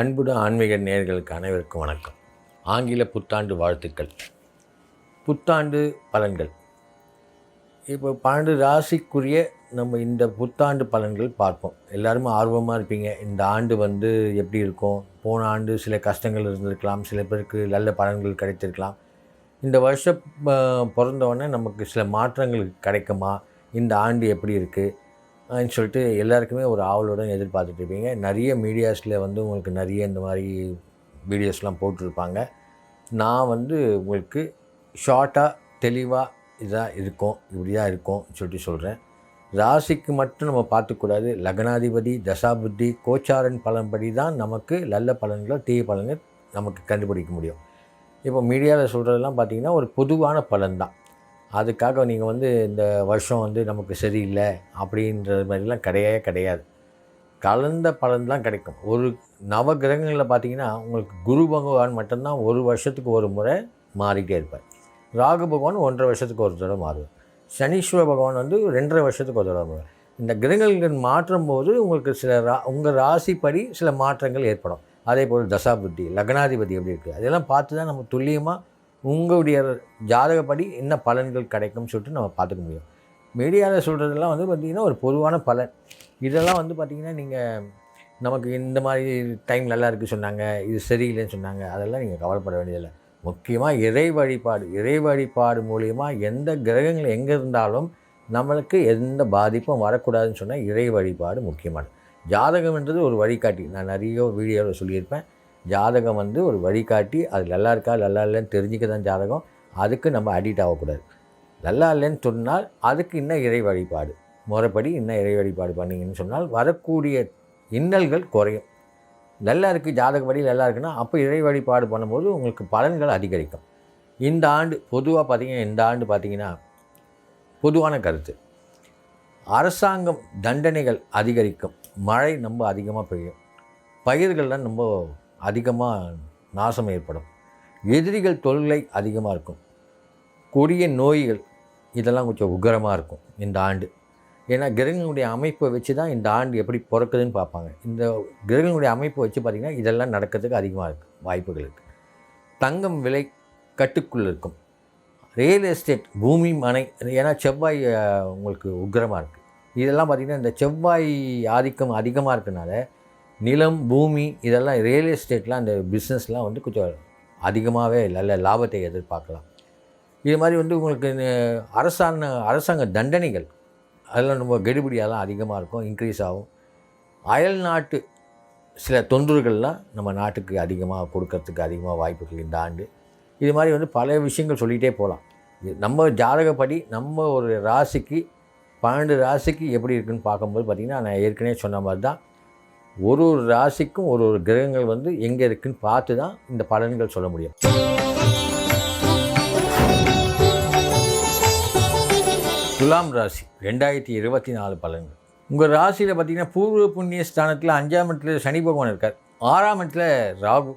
அன்புடன் ஆன்மீக நேயர்களுக்கு அனைவருக்கும் வணக்கம். ஆங்கில புத்தாண்டு வாழ்த்துக்கள். புத்தாண்டு பலன்கள். இப்போ பன்னெண்டு ராசிக்குரிய நம்ம இந்த புத்தாண்டு பலன்கள் பார்ப்போம். எல்லாருமே ஆர்வமாக இருப்பீங்க. இந்த ஆண்டு வந்து எப்படி இருக்கும்? போன ஆண்டு சில கஷ்டங்கள் இருந்திருக்கலாம். சில பேருக்கு நல்ல பலன்கள் கிடைத்திருக்கலாம். இந்த வருஷம் பிறந்தவொடனே நமக்கு சில மாற்றங்கள் கிடைக்குமா? இந்த ஆண்டு எப்படி இருக்குது சொல்லிட்டு எல்லாருக்குமே ஒரு ஆவலுடன் எதிர்பார்த்துட்டு இருப்பீங்க நிறைய மீடியாஸில் வந்து உங்களுக்கு நிறைய இந்த மாதிரி வீடியோஸ்லாம் போட்டிருப்பாங்க. நான் வந்து உங்களுக்கு ஷார்ட்டாக தெளிவாக இதாக இருக்கும் இப்படியாக இருக்கும் சொல்லிட்டு சொல்கிறேன் ராசிக்கு மட்டும் நம்ம பார்த்துக்கூடாது. லக்னாதிபதி தசாபுத்தி கோச்சாரன் பலன்படி தான் நமக்கு நல்ல பலன்களோ தீய பலன்கள் நமக்கு கண்டுபிடிக்க முடியும். இப்போ மீடியாவில் சொல்கிறதெல்லாம் பார்த்தீங்கன்னா ஒரு பொதுவான பலன் தான். அதுக்காக நீங்கள் வந்து இந்த வருஷம் வந்து நமக்கு சரியில்லை அப்படின்றது மாதிரிலாம் கிடையவே கிடையாது. கலந்த பலன் தான் கிடைக்கும். ஒரு நவ கிரகங்களில் பார்த்தீங்கன்னா உங்களுக்கு குரு பகவான் மட்டும்தான் ஒரு வருஷத்துக்கு ஒரு முறை மாறிட்டே இருப்பார். ராகு பகவான் ஒன்றரை வருஷத்துக்கு ஒரு தடவை மாறுவார். சனீஸ்வர பகவான் வந்து ரெண்டரை வருஷத்துக்கு ஒரு தடவை மாறுவார். இந்த கிரகங்கள் மாற்றும் போது உங்களுக்கு சில ரா உங்கள் ராசிப்படி சில மாற்றங்கள் ஏற்படும். அதே போல் தசாபுத்தி லக்னாதிபதி எப்படி இருக்குது அதெல்லாம் பார்த்து தான் நம்ம துல்லியமாக உங்களுடைய ஜாதகப்படி என்ன பலன்கள் கிடைக்கும்னு சொல்லிட்டு நம்ம பார்த்துக்க முடியும். மீடியாவில் சொல்கிறதெல்லாம் வந்து பார்த்திங்கன்னா ஒரு பொதுவான பலன். இதெல்லாம் வந்து பார்த்திங்கன்னா நீங்கள் நமக்கு இந்த மாதிரி டைம் நல்லா இருக்குது சொன்னாங்க இது சரியில்லைன்னு சொன்னாங்க அதெல்லாம் நீங்கள் கவலைப்பட வேண்டியதில்லை. முக்கியமாக இறை வழிபாடு இறை வழிபாடு மூலிமா எந்த கிரகங்கள் எங்கே இருந்தாலும் நம்மளுக்கு எந்த பாதிப்பும் வரக்கூடாதுன்னு சொன்னால் இறை வழிபாடு முக்கியமானது. ஜாதகம்ன்றது ஒரு வழிகாட்டி. நான் நிறைய வீடியோவில் சொல்லியிருப்பேன். ஜாதகம் வந்து ஒரு வழிகாட்டி அது நல்லா இருக்கா நல்லா இல்லைன்னு தெரிஞ்சுக்க தான் ஜாதகம். அதுக்கு நம்ம அடிக்ட் ஆகக்கூடாது. நல்லா இல்லைன்னு சொன்னால் அதுக்கு இன்னும் இறை வழிபாடு. முறைப்படி இன்னும் இறை வழிபாடு பண்ணீங்கன்னு சொன்னால் வரக்கூடிய இன்னல்கள் குறையும். நல்லா இருக்குது ஜாதகப்படி நல்லா இருக்குன்னா அப்போ இறை வழிபாடு பண்ணும்போது உங்களுக்கு பலன்கள் அதிகரிக்கும். இந்த ஆண்டு பொதுவாக பார்த்திங்கன்னா இந்த ஆண்டு பார்த்திங்கன்னா பொதுவான கருத்து. அரசாங்கம் தண்டனைகள் அதிகரிக்கும். மழை ரொம்ப அதிகமாக பெய்யும். பயிர்கள்லாம் ரொம்ப அதிகமாக நாசம் ஏற்படும். எதிரிகள் தொல்லை அதிகமாக இருக்கும். கொடிய நோய்கள் இதெல்லாம் கொஞ்சம் உக்கிரமாக இருக்கும் இந்த ஆண்டு. ஏன்னா கிரகங்களுடைய அமைப்பை வச்சு தான் இந்த ஆண்டு எப்படி பிறக்குதுன்னு பார்ப்பாங்க. இந்த கிரகங்களுடைய அமைப்பை வச்சு பார்த்திங்கன்னா இதெல்லாம் நடக்கிறதுக்கு அதிகமாக இருக்குது வாய்ப்புகள் இருக்குது தங்கம் விலை கட்டுக்குள் இருக்கும். ரியல் எஸ்டேட் பூமி மனை ஏன்னா செவ்வாய் உங்களுக்கு உக்கரமாக இருக்குது இதெல்லாம் பார்த்திங்கன்னா இந்த செவ்வாய் ஆதிக்கம் அதிகமாக இருக்கனால நிலம் பூமி இதெல்லாம் ரியல் எஸ்டேட்லாம் அந்த பிஸ்னஸ்லாம் வந்து கொஞ்சம் அதிகமாகவே நல்ல லாபத்தை எதிர்பார்க்கலாம். இது மாதிரி வந்து உங்களுக்கு இந்த அரசாங்க அரசாங்க தண்டனைகள் அதெல்லாம் ரொம்ப கெடுபிடியெல்லாம் அதிகமாக இருக்கும் இன்க்ரீஸ் ஆகும். அயல் நாட்டு சில தொந்தரவுகள்லாம் நம்ம நாட்டுக்கு அதிகமாக கொடுக்கறதுக்கு அதிகமாக வாய்ப்புகள் இந்த ஆண்டு. இது மாதிரி வந்து பல விஷயங்கள் சொல்லிகிட்டே போகலாம். இது நம்ம ஜாதகப்படி நம்ம ஒரு ராசிக்கு பன்னெண்டு ராசிக்கு எப்படி இருக்குன்னு பார்க்கும்போது பார்த்திங்கன்னா நான் ஏற்கனவே சொன்ன மாதிரி தான் ஒரு ஒரு ராசிக்கும் ஒரு ஒரு கிரகங்கள் வந்து எங்கே இருக்குன்னு பார்த்து தான் இந்த பலன்கள் சொல்ல முடியும். துலாம் ராசி ரெண்டாயிரத்தி இருபத்தி நாலு பலன்கள். உங்கள் ராசியில் பார்த்தீங்கன்னா பூர்வ புண்ணிய ஸ்தானத்தில் அஞ்சாம் இடத்துல சனி பகவான் இருக்கார். ஆறாம் இடத்துல ராகு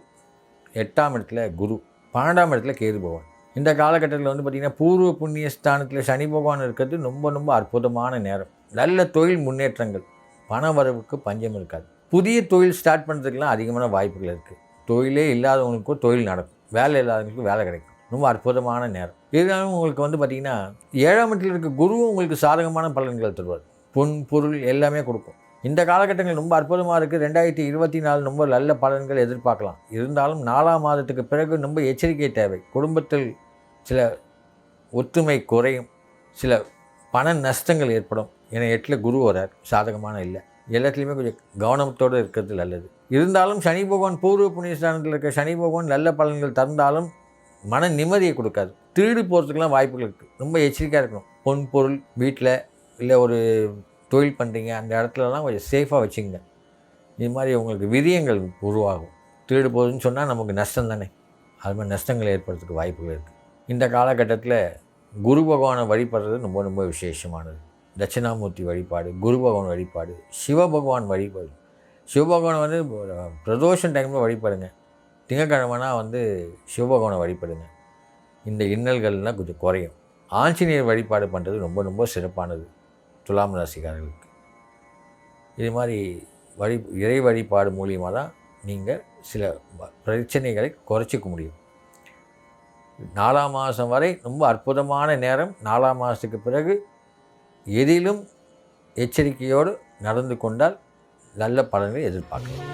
எட்டாம் இடத்துல குரு பன்னெண்டாம் இடத்துல கேது பகவான். இந்த காலகட்டத்தில் வந்து பார்த்திங்கன்னா பூர்வ புண்ணிய ஸ்தானத்தில் சனி பகவான் இருக்கிறது ரொம்ப ரொம்ப அற்புதமான நேரம். நல்ல தொழில் முன்னேற்றங்கள் பண வரவுக்கு பஞ்சம் இருக்காது. புதிய தொழில் ஸ்டார்ட் பண்ணுறதுக்கெலாம் அதிகமான வாய்ப்புகள் இருக்குது தொழிலே இல்லாதவங்களுக்கும் தொழில் நடக்கும். வேலை இல்லாதவங்களுக்கும் வேலை கிடைக்கும். ரொம்ப அற்புதமான நேரம். இருந்தாலும் உங்களுக்கு வந்து பார்த்திங்கன்னா ஏழாம் வீட்டில் இருக்க குருவும் உங்களுக்கு சாதகமான பலன்கள் தருவார். பொன் பொருள் எல்லாமே கொடுக்கும். இந்த காலகட்டங்கள் ரொம்ப அற்புதமாக இருக்குது ரெண்டாயிரத்தி இருபத்தி நாலு ரொம்ப நல்ல பலன்கள் எதிர்பார்க்கலாம். இருந்தாலும் நாலாம் மாதத்துக்கு பிறகு ரொம்ப எச்சரிக்கை தேவை. குடும்பத்தில் சில ஒற்றுமை குறையும். சில பண நஷ்டங்கள் ஏற்படும். ஏன்னா எட்டில் குரு வரார் சாதகமான இல்லை. எல்லாத்துலேயுமே கொஞ்சம் கவனத்தோடு இருக்கிறது நல்லது. இருந்தாலும் சனி பகவான் பூர்வ புண்ணியஸ்தானத்தில் இருக்க சனி பகவான் நல்ல பலன்கள் தந்தாலும் மன நிம்மதியை கொடுக்காது. திருடு போகிறதுக்கெலாம் வாய்ப்புகள் இருக்குது ரொம்ப எச்சரிக்கையாக இருக்கணும். பொன் பொருள் வீட்டில் இல்லை ஒரு தொழில் பண்ணுறீங்க அந்த இடத்துலலாம் கொஞ்சம் சேஃபாக வச்சுங்க இது மாதிரி உங்களுக்கு விரியங்கள் உருவாகும். திருடு போகுதுன்னு சொன்னால் நமக்கு நஷ்டம் தானே. அது மாதிரி நஷ்டங்கள் ஏற்படுறதுக்கு வாய்ப்புகள் இருக்குது இந்த காலகட்டத்தில் குரு பகவானை வழிபடுறது ரொம்ப ரொம்ப விசேஷமானது. தட்சிணாமூர்த்தி வழிபாடு குரு பகவான் வழிபாடு சிவபகவான் வழிபாடு. சிவபகவானை வந்து பிரதோஷம் டைமில் வழிபடுங்க. திங்கக்கிழமைனா வந்து சிவபகவானை வழிபடுங்க. இந்த இன்னல்கள்லாம் கொஞ்சம் குறையும். ஆஞ்சநேயர் வழிபாடு பண்ணுறது ரொம்ப ரொம்ப சிறப்பானது. துலாம் ராசிக்காரர்களுக்கு. இது மாதிரி வழி இறை வழிபாடு மூலியமாக தான் நீங்கள் சில பிரச்சனைகளை குறைச்சிக்க முடியும். நாலாம் மாதம் வரை ரொம்ப அற்புதமான நேரம். நாலாம் மாதத்துக்கு பிறகு எதிலும் எச்சரிக்கையோடு நடந்து கொண்டால் நல்ல பலன்களை எதிர்பார்க்கலாம்.